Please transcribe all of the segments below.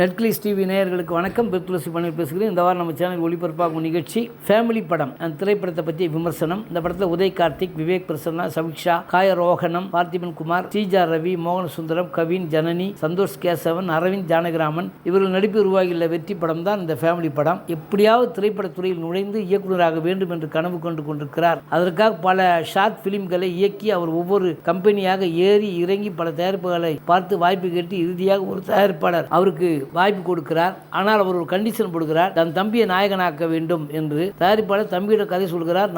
நெட்கிளிஸ் TV நேயர்களுக்கு வணக்கம். பிற்குலசி பண்ணி பேசுகிறேன். இந்த வாரம் நம்ம சேனல் ஒளிபரப்பாகும் நிகழ்ச்சி ஃபேமிலி படம் அந்த திரைப்படத்தை பற்றிய விமர்சனம். இந்த படத்தில் உதய் கார்த்திக் விவேக் பிரசன்னா சமீக்ஷா காயரோகனம் பார்த்திபன் குமார் ஸ்ரீஜா ரவி மோகன சுந்தரம் கவின் ஜனனி சந்தோஷ் கேசவன் அரவிந்த் ஜானகிராமன். இவர்கள் நடிப்பு உருவாகியுள்ள வெற்றி படம் தான் இந்த ஃபேமிலி படம். எப்படியாவது திரைப்படத்துறையில் நுழைந்து இயக்குனராக வேண்டும் என்று கனவு கொண்டு கொண்டிருக்கிறார். அதற்காக பல ஷார்ட் பிலிம்களை இயக்கி அவர் ஒவ்வொரு கம்பெனியாக ஏறி இறங்கி பல தயாரிப்புகளை பார்த்து வாய்ப்பு கேட்டு இறுதியாக ஒரு தயாரிப்பாளர். அவருக்கு வாய்ப்பு கொடுக்கிறார். ஆனால் அவர் ஒரு கண்டிஷன் கொடுக்கிறார் தன் தம்பியை நாயகனாக்க வேண்டும் என்று தயாரிப்பாளர் தம்பியிடம் கதை சொல்கிறார்.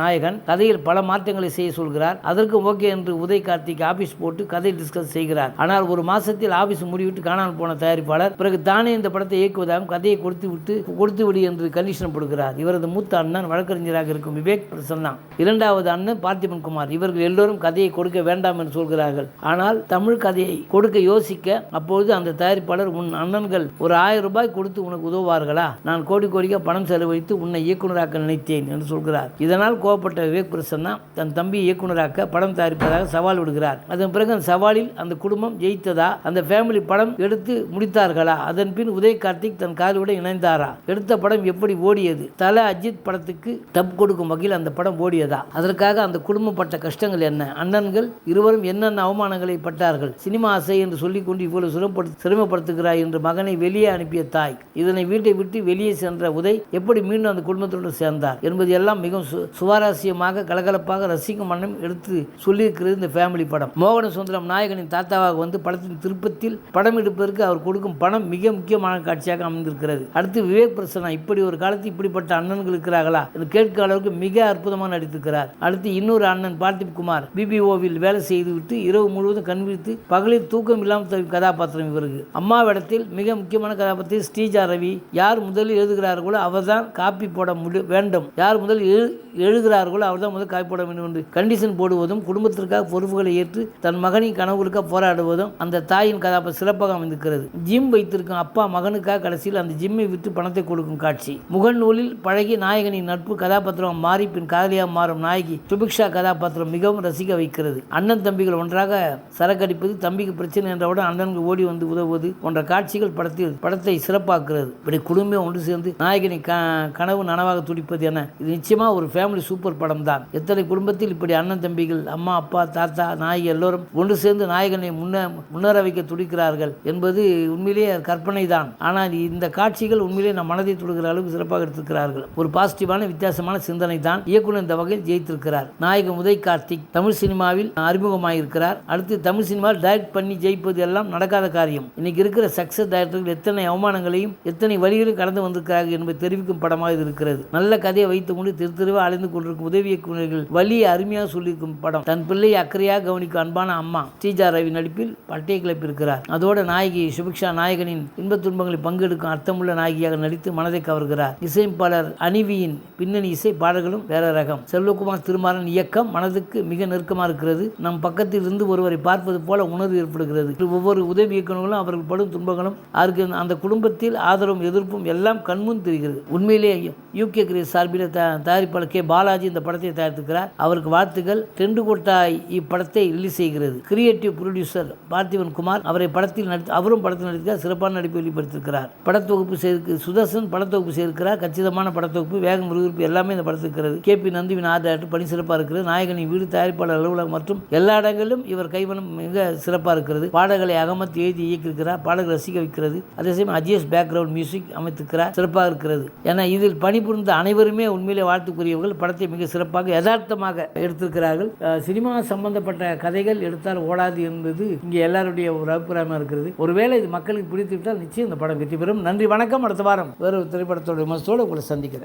நாயகன் கதையில் பல மாற்றங்களை செய்ய சொல்கிறார். அதற்கு ஓகே என்று உதய் கார்த்திக் ஆபீஸ் போட்டு கதை டிஸ்கஸ் செய்கிறார். ஆனால் ஒரு மாசத்தில் ஆபீஸ் முடிவிட்டு காணாமல் போன தயாரிப்பாளர் பிறகு தானே இந்த படத்தை இயக்குவதாகவும் கதையை கொடுத்து விட்டு கொடுத்து விடு என்று கண்டிஷன் கொடுக்கிறார் இவரது மூத்த அண்ணன் வழக்கறிஞராக இருக்கும் விவேக் பிரசன்னா. இரண்டாவது அண்ணன் பார்த்திபன் குமார். இவர்கள் எல்லோரும் கதையை கொடுக்க வேண்டாம் என்று சொல்கிறார்கள். ஆனால் தமிழ் கதையை கொடுக்க யோசிக்க அப்பொழுது அந்த தயாரிப்பாளர் உன் அண்ணன் அண்ணன்கள் ஒரு ஆயிரம் ரூபாய் கொடுத்து உனக்கு உதவுவார்களா? நான் கோடி கோடியாக பணம் செலவழித்து உன்னை இயக்குனராக்க நினைத்தேன் என்று சொல்கிறார். இதனால் கோபப்பட்ட விவேக் பிரசன்னா தன் தம்பி இயக்குனராக்க படம் தயாரிப்பதாக சவால் விடுகிறார். அதன் பிறகு அந்த சவாலில் அந்த குடும்பம் ஜெயித்ததா? அந்த ஃபேமிலி படம் எடுத்து முடித்தார்களா? அதன் பின் உதய் கார்த்திக் தன் காதலுடன் இணைந்தாரா? எடுத்த படம் எப்படி ஓடியது? தல அஜித் படத்துக்கு டப் கொடுக்கும் வகையில் அந்த படம் ஓடியதா? அதற்காக அந்த குடும்பம் பட்ட கஷ்டங்கள் என்ன? அண்ணன்கள் இருவரும் என்னென்ன அவமானங்களை பட்டார்கள்? சினிமா ஆசை என்று சொல்லிக்கொண்டு இவ்வளவு சிரமப்படுத்த சிரமப்படுத்துகிறாய் என்று மகனை வெளியே அனுப்பிய தாய். இதனை வீட்டை விட்டு வெளியே சென்ற உதய் எப்படி மீண்டும் அந்த குடும்பத்துடன் சேர்ந்தார் என்பது எல்லாம் மிகவும் சு- சுவாரஸ்யமாக கலகலப்பாக ரசிக்கும் மன்னம் எடுத்து சொல்லியிருக்கிறது இந்த ஃபேமிலி படம். மோகன சுந்தரம் நாயகனின் தாத்தாவாக வந்து படத்தின் திருப்பத்தில் படம் எடுப்பதற்கு அவர் கொடுக்கும் பணம் மிக முக்கியமான காட்சியாக அமைந்திருக்கிறது. அடுத்து விவேக் பிரசனா இப்படி ஒரு காலத்தில் இப்படிப்பட்ட அண்ணன்கள் இருக்கிறார்களா என்று கேட்க அளவுக்கு மிக அற்புதமாக நடித்திருக்கிறார். அடுத்து இன்னொரு அண்ணன் பார்த்திப் குமார் பிபிஓவில் வேலை செய்துவிட்டு இரவு முழுவதும் கண்விழித்து பகலில் தூக்கம் இல்லாமல் தவிக்கும் கதாபாத்திரம் இவருக்கு. அம்மாவிடத்தில் மிக முக்கியமான கதாபாத்திரம் ஸ்ரீஜா ரவி. யார் முதலில் எழுதுகிறார்களோ அவர்தான் காப்பி போட முடி வேண்டும். யார் முதலில் எழு எழுதுகிறார்களோ அவர்தான் முதல் காப்பி போட வேண்டும் என்று கண்டிஷன் போடுவதும் குடும்பத்திற்காக பொறுப்புகளை ஏற்று தன் மகனின் கனவுகளுக்காக போராடுவதும் அந்த தாயின் கதாபாத்திரம் சிறப்பாக அமைந்திருக்கிறது. ஜிம் வைத்திருக்கும் அப்பா மகனுக்காக கடைசியில் அந்த ஜிம்மை விற்று பணத்தை கொடுக்கும் காட்சி. முகநூலில் பழகி நாயகனின் நட்பு கதாபாத்திரம் மாறி பின் காதலியாக மாறும் நாயகி சுபிக்ஷா கதாபாத்திரம் மிகவும் ரசிக்க வைக்கிறது. அண்ணன் தம்பிகள் ஒன்றாக சரக்கடிப்பது தம்பிக்கு பிரச்சனை என்றவுடன் அண்ணன்கள் ஓடி வந்து உதவுவது போன்ற காட்சிகள் படத்தில் படத்தை சிறப்பாக்குறது. இப்படி குடும்பம் ஒன்று சேர்ந்து நாயகனை க கனவு நனவாக துடிப்பது என இது நிச்சயமா ஒரு ஃபேமிலி சூப்பர் படம் தான் எத்தனை குடும்பத்தில் இப்படி அண்ணன் தம்பிகள் அம்மா அப்பா தாத்தா நாயகி எல்லோரும் ஒன்று சேர்ந்து நாயகனை முன்ன முன்னேற வைக்க துடிக்கிறார்கள் என்பது உண்மையிலேயே கற்பனை தான் ஆனால் இந்த காட்சிகள் உண்மையிலேயே நம் மனதை தொடுகிற அளவுக்கு சிறப்பாக எடுத்திருக்கிறார்கள். ஒரு பாசிட்டிவான வித்தியாசமான சிந்தனை தான் இயக்குனர் இந்த வகையில் ஜெயித்திருக்கிறார். நாயகன் உதய் கார்த்திக் தமிழ் சினிமாவில் அறிமுகமாயிருக்கிறார். அடுத்து தமிழ் சினிமாவில் டைரக்ட் பண்ணி ஜெயிப்பது எல்லாம் நடக்காத காரியம். இன்னைக்கு இருக்கிற சக்சஸ் டைரக்டர்கள் எத்தனை அவமானங்களையும் எத்தனை வழிகளையும் கடந்து வந்திருக்கிறார்கள் என்பதை தெரிவிக்கும் படமாக இது இருக்கிறது. நல்ல கதையை வைத்து கொண்டு திரு திருவா அலைந்து கொண்டிருக்கும் உதவி இயக்குநர்கள் வழியை அருமையாக சொல்லியிருக்கும் படம். தன் பிள்ளையை அக்கறையாக கவனிக்கும் அன்பான அம்மா ஸ்ரீஜா ரவி நடிப்பில் பட்டை கிளப்பியிருக்கிறார். அதோட நாயகி சுபிக்ஷா நாயகனின் இன்பத் துன்பங்களில் பங்கெடுக்கும் அர்த்தமுள்ள நாயகியாக நடித்து மனதை கவர்கிறார். இசையமைப்பாளர் அணிவியின் பின்னணி இசை பாடல்களும் வேற ரகம். செல்வகுமார் திருமாறன் இயக்கம் மனதுக்கு மிக நெருக்கமாக இருக்கிறது. நம் பக்கத்தில் இருந்து ஒருவரை பார்ப்பது போல உணர்வு ஏற்படுகிறது. ஒவ்வொரு உதவி இயக்குநர்களும் அவர்கள் படும் துன்பங்களும் அவருக்கு அந்த குடும்பத்தில் ஆதரவும் எதிர்ப்பும் எல்லாம் கண்முன் தெரிகிறது. உண்மையிலேயே யூகே கிரேஸ் சார்பில் த தயாரிப்பாளர் கே. பாலாஜி இந்த படத்தை தயாரித்திருக்கிறார். அவருக்கு வாழ்த்துக்கள். டெண்டு கொட்டாய் இப்படத்தை ரிலீஸ் செய்கிறது. கிரியேட்டிவ் ப்ரொடியூசர் பார்த்திபன் குமார் அவரை படத்தில் நடித்து அவரும் படத்தில் நடித்திருக்கார் சிறப்பான நடிப்பு வெளிப்படுத்தியிருக்கிறார். படத்தொகுப்பு செய்து சுதர்சன் படத்தொகுப்பு செய்திருக்கிறார். கச்சிதமான படத்தொகுப்பு வேகம் விறுவிறுப்பு எல்லாமே இந்த படத்தில் இருக்கிறது. கே. பி. நந்திவின் ஆர்டர் பணி சிறப்பாக இருக்கிறது. நாயகனின் வீடு தயாரிப்பாளர் அலுவலகம் மற்றும் எல்லா இடங்களிலும் இவர் கைவனம் மிக சிறப்பாக இருக்கிறது. பாடல்களை அகமத் எழுதி இயக்கியிருக்கிறார். பாடல்கள் ரசிக்க வைக்கிறது. அதே சமயம் அஜிஎஸ் பேக்ரவுண்ட் மியூசிக் அமைத்துக்கிறார் சிறப்பாக இருக்கிறது. ஏன்னா இதில் பணிபுரிந்த அனைவருமே உண்மையிலே வாழ்த்துக்குரியவர்கள் படத்தை மிக சிறப்பாக யதார்த்தமாக எடுத்திருக்கிறார்கள். சினிமா சம்பந்தப்பட்ட கதைகள் எடுத்தால் ஓடாது என்பது இங்கே எல்லாருடைய ஒரு அபிப்பிராயமாக இருக்கிறது. ஒருவேளை இது மக்களுக்கு பிடித்து விட்டால் நிச்சயம் இந்த படம் வெற்றி பெறும். நன்றி வணக்கம். அடுத்த வாரம் வேறு ஒரு திரைப்படத்தோட விமர்சனத்தோடு உங்களை சந்திக்கிறேன்.